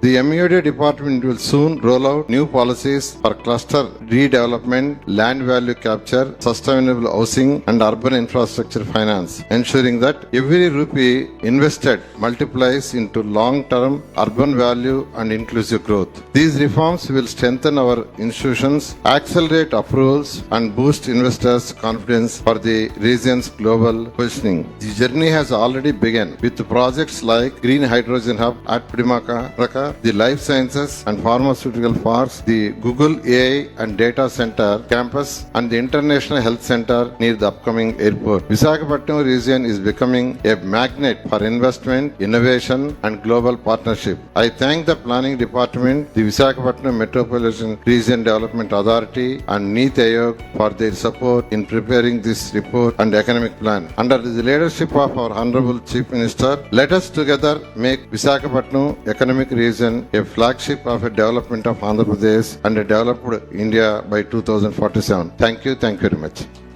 The MUD department will soon roll out new policies for cluster redevelopment, land value capture, sustainable housing and urban infrastructure finance, ensuring that every rupee invested multiplies into long-term urban value and inclusive growth. These reforms will strengthen our institutions, accelerate approvals and boost investors' confidence for the region's global positioning. The journey has already begun with projects like Green Hydrogen Hub at Pudimaka, Raka, the Life Sciences and Pharmaceutical Parks, the Google AI and Data Center campus, and the International Health Center near the upcoming airport. Visakhapatnam region is becoming a magnet for investment, innovation, and global partnership. I thank the Planning Department, the Visakhapatnam Metropolitan Region Development Authority, and NITI Aayog for their support in preparing this report and economic plan. Under the leadership of our Honorable Chief Minister, let us together make Visakhapatnam economic region a flagship of a development of Andhra Pradesh and a developed India by 2047. Thank you. Thank you very much.